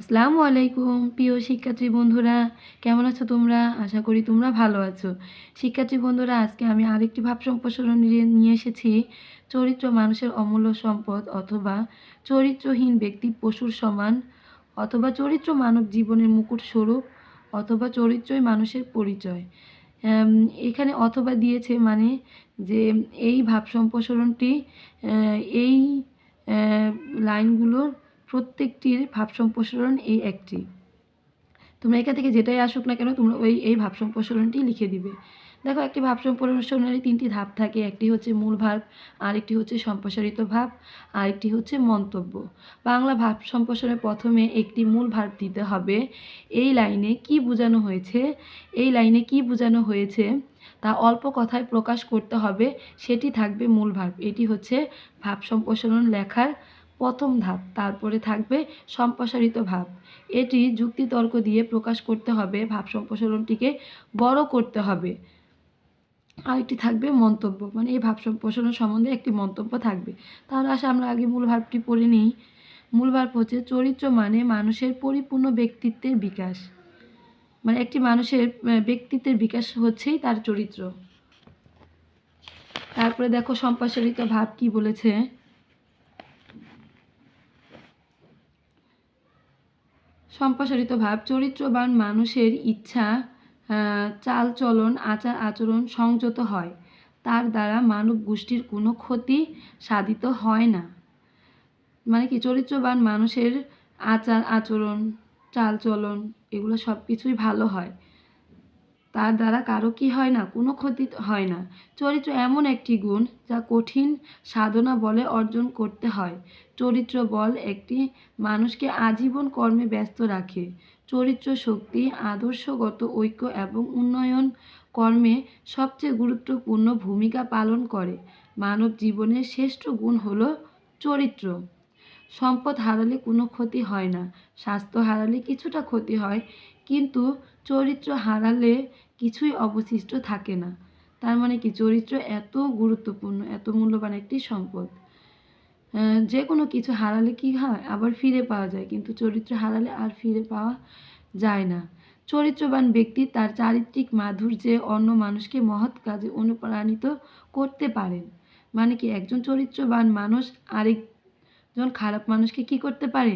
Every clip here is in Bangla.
আসসালামু আলাইকুম, প্রিয় শিক্ষার্থী বন্ধুরা। কেমন আছো তোমরা? আশা করি তোমরা ভালো আছো। শিক্ষার্থী বন্ধুরা, আজকে আমি আরেকটি ভাব সম্প্রসারণ নিয়ে এসেছি। চরিত্র মানুষের অমূল্য সম্পদ অথবা চরিত্রহীন ব্যক্তি পশুর সমান অথবা চরিত্র মানব জীবনের মুকুট স্বরূপ অথবা চরিত্রই মানুষের পরিচয়। এখানে অথবা দিয়েছে মানে যে এই ভাব সম্প্রসারণটি এই লাইনগুলোর প্রত্যেকটির ভাব সম্প্রসারণ এই একটি। তোমরা এখান থেকে যেটাই আসুক না কেন, তোমরা ওই, এই ভাব সম্প্রসারণটি লিখে দিবে। দেখো, একটি ভাব সম্প্রসারণের তিনটি ধাপ থাকে। একটি হচ্ছে মূল ভাব আরেকটি হচ্ছে সম্প্রসারিত ভাব আরেকটি হচ্ছে মন্তব্য। বাংলা ভাব সম্প্রসারণের প্রথমে একটি মূল ভাব দিতে হবে। এই লাইনে কি বোঝানো হয়েছে? এই লাইনে কি বোঝানো হয়েছে? তা অল্প কথায় প্রকাশ করতে হবে। সেটি থাকবে মূল ভাব। এটি হচ্ছে ভাব সম্প্রসারণ লেখার প্রথম ধাপ, তারপরে থাকবে সম্প্রসারিত ভাব। এটি যুক্তিতর্ক দিয়ে প্রকাশ করতে হবে, ভাব সম্প্রসারণটিকে বড় করতে হবে। আরেকটি থাকবে মন্তব্য মানে এই ভাব সম্প্রসারণ সম্বন্ধে একটি মন্তব্য থাকবে। তাহলে আসে আমরা আগে মূল ভাবটি পড়ে নিই। মূল ভাব হচ্ছে চরিত্র মানে মানুষের পরিপূর্ণ ব্যক্তিত্বের বিকাশ। মানে একটি মানুষের ব্যক্তিত্বের বিকাশ হচ্ছেই তার চরিত্র। তারপরে দেখো সম্প্রসারিত ভাব কি বলেছে? সম্প্রসারিত ভাব, চরিত্রবান মানুষের ইচ্ছা চাল চলন আচার আচরণ সংযত হয়। তার দ্বারা মানব গোষ্ঠীর কোনো ক্ষতি সাধিত হয় না। মানে কি? চরিত্রবান মানুষের আচার আচরণ, চালচলন, এগুলো সব কিছুই ভালো হয়। তার দ্বারা কারও কি হয় না, কোনো ক্ষতি হয় না। চরিত্র এমন একটি গুণ যা কঠিন সাধনা বলে অর্জন করতে হয়। চরিত্র বল একটি মানুষকে আজীবন কর্মে ব্যস্ত রাখে। চরিত্র শক্তি, আদর্শগত ঐক্য এবং উন্নয়ন কর্মে সবচেয়ে গুরুত্বপূর্ণ ভূমিকা পালন করে। মানব জীবনের শ্রেষ্ঠ গুণ হলো চরিত্র। সম্পদ হারালে কোনো ক্ষতি হয় না, স্বাস্থ্য হারালে কিছুটা ক্ষতি হয় কিন্তু চরিত্র হারালে কিছুই অবশিষ্ট থাকে না। তার মানে কি? চরিত্র এত গুরুত্বপূর্ণ, এত মূল্যবান একটি সম্পদ। যে কোনো কিছু হারালে কি হয়? আবার ফিরে পাওয়া যায়, কিন্তু চরিত্র হারালে আর ফিরে পাওয়া যায় না। চরিত্রবান ব্যক্তি তার চারিত্রিক মাধুর্যে অন্য মানুষকে মহৎ কাজে অনুপ্রাণিত করতে পারেন। মানে কি? একজন চরিত্রবান মানুষ আরেকজন খারাপ মানুষকে কি করতে পারে?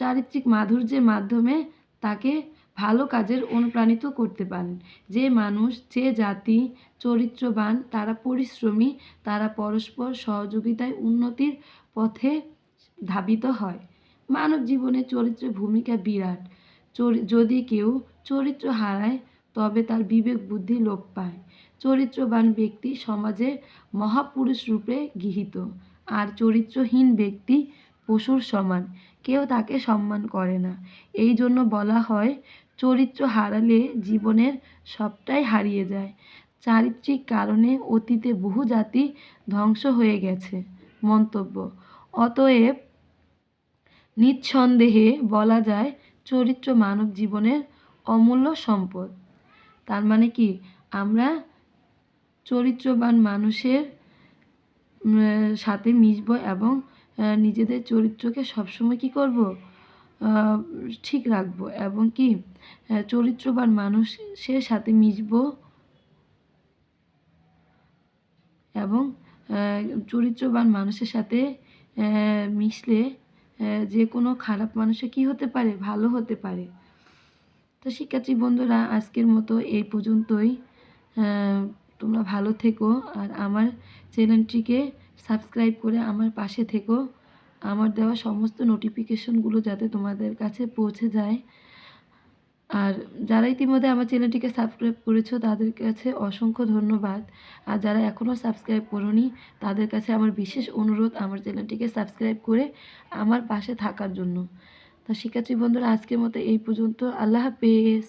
চারিত্রিক মাধুর্যের মাধ্যমে তাকে ভালো কাজের অনুপ্রাণিত করতে পারেন। যে মানুষ, যে জাতি চরিত্রবান, তারা পরিশ্রমী, তারা পরস্পর সহযোগিতায় উন্নতির পথে ধাবিত হয়। মানব জীবনে চরিত্রের ভূমিকা বিরাট। যদি কেউ চরিত্র হারায়, তবে তার বিবেক বুদ্ধি লোপ পায়। চরিত্রবান ব্যক্তি সমাজে মহাপুরুষ রূপে গৃহীত। আর চরিত্রহীন ব্যক্তি পশুর সমান। কেউ তাকে সম্মান করে না। এই জন্য বলা হয়, চরিত্র হারালে জীবনের সবটাই হারিয়ে যায়। চারিত্রিক কারণে অতীতে বহু জাতি ধ্বংস হয়ে গেছে। মন্তব্য, অতএব নিঃসন্দেহে বলা যায়, চরিত্র মানব জীবনের অমূল্য সম্পদ। তার মানে কি? আমরা চরিত্রবান মানুষের সাথে মিশব এবং নিজেদের চরিত্রকে সবসময় কি করব? ঠিক রাখব এবং কি চরিত্রবান মানুষের সাথে মিশব এবং চরিত্রবান মানুষের সাথে মিশলে যে কোনো খারাপ মানুষে কি হতে পারে? ভালো হতে পারে। তো শিক্ষার্থী বন্ধুরা, আজকের মতো এই পর্যন্তই। তোমরা ভালো থেকো আর আমার চ্যানেলটিকে সাবস্ক্রাইব করে আমার পাশে থেকো। আমার দেওয়া সমস্ত নোটিফিকেশনগুলো যাতে তোমাদের কাছে পৌঁছে যায়। আর যারা ইতিমধ্যে আমার চ্যানেলটিকে সাবস্ক্রাইব করেছ, তাদের কাছে অসংখ্য ধন্যবাদ। আর যারা এখনও সাবস্ক্রাইব করোনি, তাদের কাছে আমার বিশেষ অনুরোধ আমার চ্যানেলটিকে সাবস্ক্রাইব করে আমার পাশে থাকার জন্য। তা শিক্ষার্থী বন্ধুরা, আজকের মতো এই পর্যন্ত। আল্লাহ হাফেজ।